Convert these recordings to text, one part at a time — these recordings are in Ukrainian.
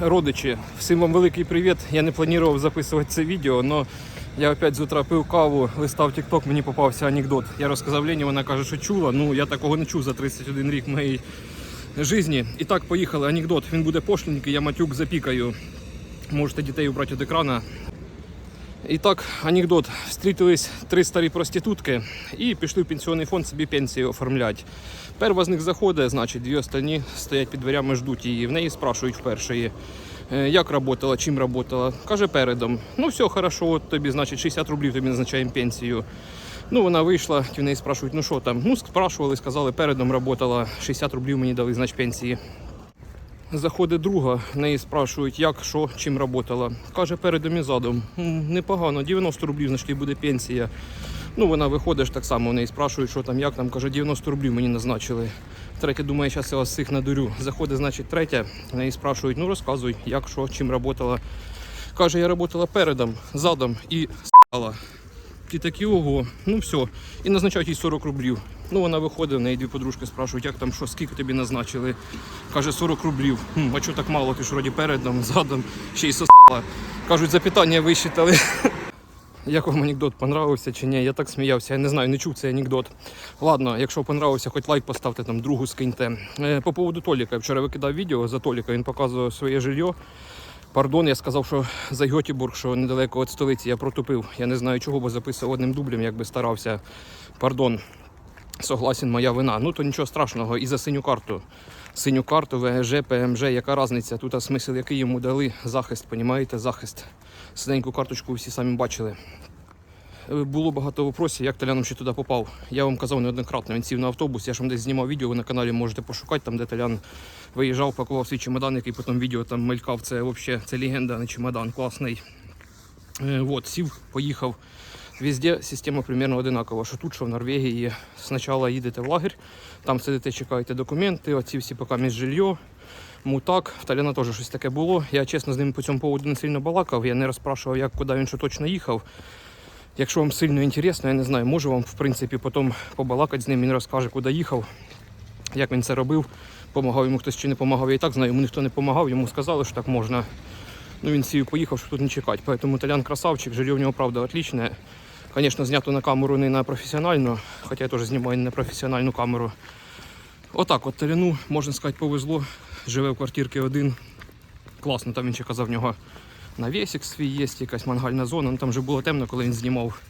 родичі, всім вам великий привіт. Я не планував записувати це відео, але я опять з утра пив каву, листав Тікток, мені попався анекдот. Я розказав Лені, вона каже, що чула. Ну я такого не чув за 31 рік моєї житті. І так, поїхали. Анекдот. Він буде пошленький, я матюк запікаю. Можете дітей убрати від екрана. І так, анекдот. Встрітились три старі проститутки і пішли в пенсіонний фонд собі пенсію оформляти. Перва з них заходить, значить, дві останні стоять під дверями, ждуть її. В неї спрашують в першої, е, як працювала, чим працювала. Каже, передом. Ну, все, хорошо, от тобі, значить, 60 рублів тобі назначаємо пенсію. Ну, вона вийшла, в неї спрашують, ну що там? Ну, спрашували, сказали, передом працювала, 60 рублів мені дали, значить, пенсії. Заходить друга, неї спрашують, як, що, чим працювала. Каже, передом і задом. Непогано, 90 рублів, значить, буде пенсія. Ну, вона виходить так само, в неї спрашують, що там, як там. Каже, 90 рублів мені назначили. Третя думає, зараз я вас всіх надурю. Заходить, значить, третя, в неї спрашують, ну розказуй, як, що, чим працювала. Каже, я працювала передом, задом і с**ала. Ті такі ого, ну все. І назначають їй 40 рублів. Ну вона виходить, в неї дві подружки спрашують, як там, що, скільки тобі назначили. Каже, 40 рублів. Хм, а чого так мало? Ти ж вроді передом, задом, ще й сосала. Кажуть, запитання висчитали. Як вам анекдот понравився чи ні? Я так сміявся, я не знаю, не чув цей анекдот. Ладно, якщо понравився, хоч лайк поставте, там другу скиньте. Е, По поводу Толіка, я вчора викидав відео за Толіка, він показував своє жилье. Пардон, я сказав, що за Гьотібург, що недалеко від столиці, я протупив. Я не знаю чого, бо записував одним дублем, якби старався. Пардон, согласен, моя вина. Ну то нічого страшного. І за синю карту. Синю карту, ВГЖ, ПМЖ, яка різниця? Тут смисл, який йому дали захист, понімаєте, захист. Синеньку карточку всі самі бачили. Е, Було багато вопросів, як Таляном ще туди попав. Я вам казав неоднократно, він сів на автобус, я ж вам десь знімав відео, ви на каналі можете пошукати, там де Талян виїжджав, пакував свій чемодан, який потім відео там мелькав. Це взагалі це легенда, не чемодан, класний. Е, Вот, сів, поїхав. Везде система примерно одинакова. Що тут, що в Норвегії. Спочатку їдете в лагерь, там сидите, чекаєте документи, оці всі поки між жилье. Мутак, в Таляна теж щось таке було. Я чесно з ним по цьому поводу не сильно балакав, я не розпрашував, як куди він що точно їхав. Якщо вам сильно інтересно, я не знаю, можу вам в принципі потім побалакати з ним, він розкаже, куди їхав, як він це робив, помагав йому хтось чи не помагав. Я і так знаю, йому ніхто не помагав, йому сказали, що так можна. Ну він сів поїхав, щоб тут не чекати. Поэтому Толян красавчик, жилье в нього правда отличне. Звісно, знято на камеру не на професіональну, хоча я теж знімаю на професіональну камеру. Отак, от Толяну, можна сказати, повезло. Живе в квартирці один. Класно, там він ще казав, в нього навісик свій є, якась мангальна зона. Ну, там вже було темно, коли він знімав.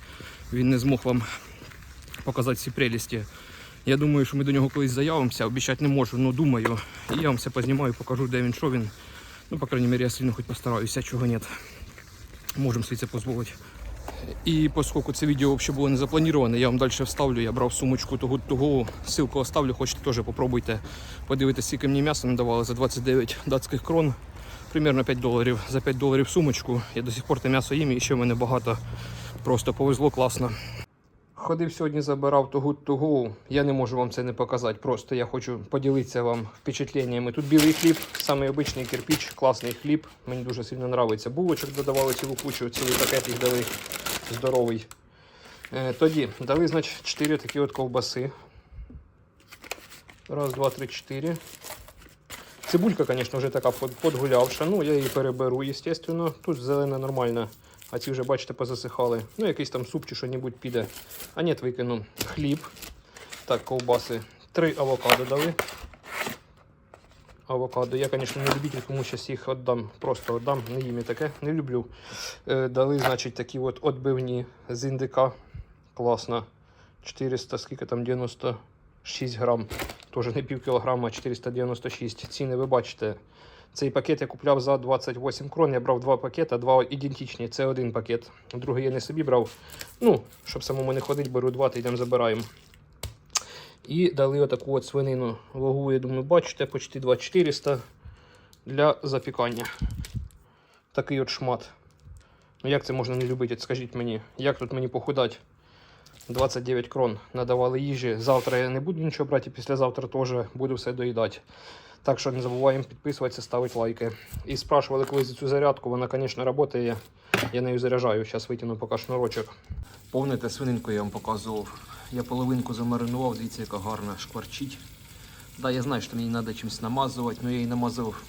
Він не змог вам показати всі прелісті. Я думаю, що ми до нього колись заявимося, обіцяти не можу, але думаю. І я вам все познімаю, покажу, де він, що він. Ну, по крайней мере, я сильно хоч постараюся, чого ні. Можемо собі це дозволити. І оскільки це відео взагалі було не заплановане, я вам далі вставлю. Я брав сумочку того того. Ссылку оставлю, хочете теж попробуйте подивитися, скільки мені м'яса надавали за 29 датських крон. Примерно 5 доларів. За 5 доларів сумочку. Я до сих пор те м'ясо їм і ще мене багато. Просто повезло класно. Ходив сьогодні, забирав того того. Я не можу вам це не показати. Просто я хочу поділитися вам впечатленнями. Тут білий хліб, самий обичний кирпіч, класний хліб. Мені дуже сильно подобається. Булочок додавали цілу кучу, цілий пакет їх дали здоровий. Е, тоді дали, значить, 4 такі от ковбаси. Раз, два, три, чотири. Цибулька, звісно, вже така подгулявша. Ну, я її переберу, звісно. Тут зелена нормальна. А ці вже, бачите, позасихали. Ну, якийсь там суп чи що-небудь піде. А ні, викину. Хліб. Так, ковбаси. Три авокадо дали. Авокадо. Я, звісно, не любитель, тому зараз їх віддам. Просто віддам. Не їм я таке, не люблю. Е, дали, значить, такі от отбивні з індика. Класно. 400, скільки там 96 грам. Теж не пів кілограма, 496. Ціни ви бачите. Цей пакет я купляв за 28 крон. Я брав два пакети, два ідентичні. Це один пакет. Другий я не собі брав. Ну, щоб самому не ходити, беру два та йдемо забираємо. І дали отаку от свинину. Вагу, я думаю, бачите, почти 2400 для запікання. Такий от шмат. Ну як це можна не любити? Скажіть мені, як тут мені похудати? 29 крон надавали їжі. Завтра я не буду нічого брати, післязавтра теж буду все доїдати. Так що не забуваємо підписуватися, ставити лайки. І спрашували колись цю зарядку. Вона, звісно, працює. Я нею заряджаю. Зараз витягну поки шнурочок. Повните свининку я вам показував. Я половинку замаринував, дивіться, яка гарна шкварчить. Да, я знаю, що мені треба чимось намазувати, але я її намазав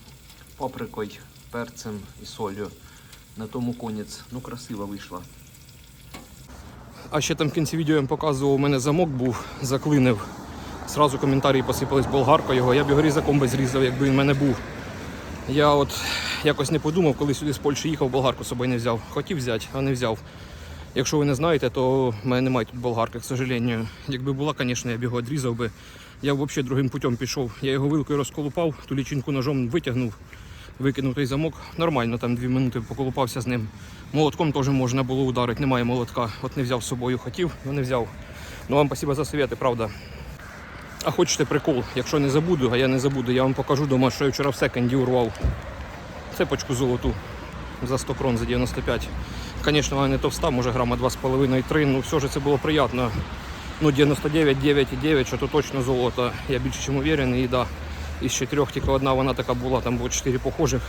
паприкою перцем і солью. На тому конець. Ну, красиво вийшла. А ще там в кінці відео я показував, у мене замок був, заклинив. Сразу коментарі посипались болгарка його. Я б його різаком би зрізав, якби він в мене був. Я от якось не подумав, коли сюди з Польщі їхав, болгарку з собою не взяв. Хотів взяти, а не взяв. Якщо ви не знаєте, то в мене немає тут болгарки, к сожалению. Якби була, звісно, я б його відрізав би. Я б взагалі другим путем пішов. Я його вилкою розколупав, ту лічинку ножом витягнув, викинув той замок. Нормально, там дві минути поколупався з ним. Молотком теж можна було ударити, немає молотка. От не взяв з собою, хотів, але не взяв. Ну вам спасибо за совєти, правда. А хочете прикол, якщо не забуду, а я не забуду, я вам покажу дома, що я вчора в секонді урвав. Цепочку золоту за 100 крон за 95. Звісно, вона не товста, може грама 2,5-3, ну все ж це було приємно. Ну 99, 9,9, що то точно золото. Я більше ніж уверений, і да. Із чотирьох тільки одна вона така була, там було чотири похожих.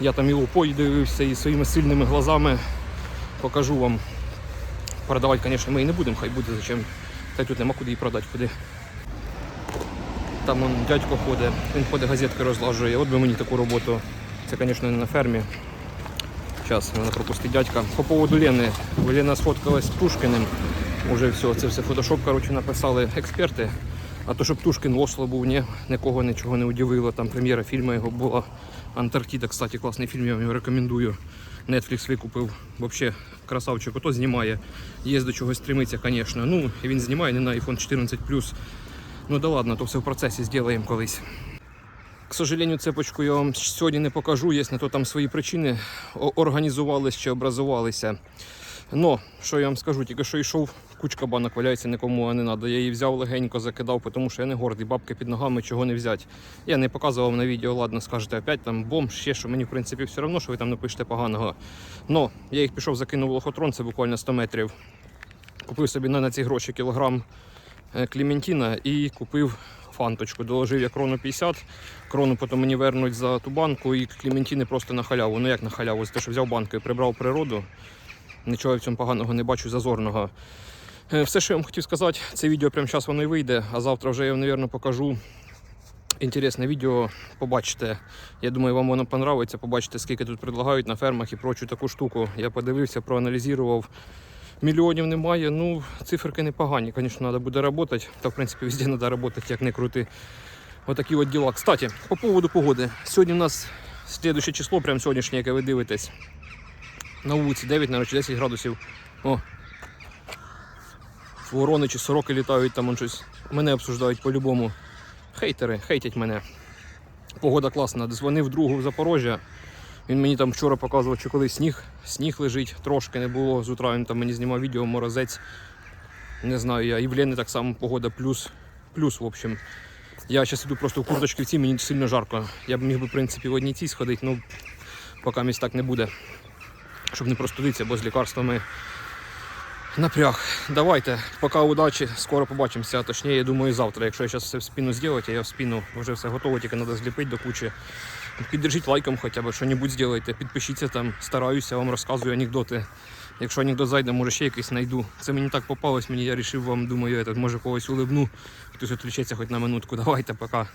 Я там і лупой дивився, і своїми сильними глазами покажу вам. Продавати, звісно, ми і не будемо, хай буде зачем. Та тут нема куди її продати, куди. Там он дядько ходить, він ходить газетки розлажує. От би мені таку роботу. Це, звісно, не на фермі. Зараз мене пропустить дядька. По поводу Лени. Лена сфоткалась з Птушкиним. Уже все, це все фотошоп, коротше, написали експерти. А то, щоб Птушкин лосло був, ні, нікого нічого не удивило. Там прем'єра фільму його була. Антарктида, кстати, класний фільм, я вам його рекомендую. Netflix викупив. Взагалі, красавчик, ото знімає. Є до чогось стремиться, звісно. Ну, і він знімає не на iPhone 14 Ну да ладно, то все в процесі зробимо колись. К сожалению, цепочку я вам сьогодні не покажу, є на то там свої причини. О- Організувались чи образувалися. Но, що я вам скажу, тільки що йшов, кучка банок валяється, нікому не треба. Я її взяв легенько, закидав, тому що я не гордий, бабки під ногами, чого не взяти. Я не показував на відео, ладно, скажете опять там бомб, ще що мені в принципі все одно, що ви там напишете поганого. Но я їх пішов, закинув лохотрон, це буквально 100 метрів. Купив собі на, на ці гроші кілограм е, Клементіна і купив фанточку. Доложив я крону 50, крону потім мені вернуть за ту банку і Клементіни просто на халяву. Ну як на халяву, за те, що взяв банку і прибрав природу. Нічого в цьому поганого не бачу, зазорного. Е, Все, що я вам хотів сказати, це відео прямо зараз воно і вийде, а завтра вже я вам, мабуть, покажу інтересне відео. Побачите. Я думаю, вам воно понравиться. Побачите, скільки тут предлагають на фермах і прочу таку штуку. Я подивився, проаналізував. Мільйонів немає. Ну, циферки непогані. Звісно, треба буде працювати. Та, в принципі, везде треба працювати, як не крути. Отакі от діла. Кстати, по поводу погоди. Сьогодні у нас слідуюче число, прямо сьогоднішнє, яке ви дивитесь. На вулиці 9, навіть 10 градусів. О. Ворони чи сороки літають, там щось. Мене обсуждають по-любому. Хейтери, хейтять мене. Погода класна. Дзвонив другу в Запорожжя. Він мені там вчора показував, що коли сніг, сніг лежить, трошки не було. З утра він там мені знімав відео, морозець. Не знаю я. І в Лені так само погода плюс. Плюс, в общем. Я зараз іду просто в курточці в цій, мені сильно жарко. Я б міг би, в принципі, в одній цій сходити, ну поки місць так не буде. Щоб не простудитися, бо з лікарствами напряг. Давайте, поки удачі, скоро побачимося. Точніше, я думаю, завтра. Якщо я зараз все в спину зробити, я в спину вже все готово, тільки треба зліпити до кучі. Піддержіть лайком хоча б, що-небудь зробите, підпишіться там, стараюся, вам розказую анекдоти. Якщо анекдот зайде, може ще якийсь знайду. Це мені так попалось, мені я вирішив вам, думаю, этот, може когось улибну, хтось відключиться хоч на минутку. Давайте, пока.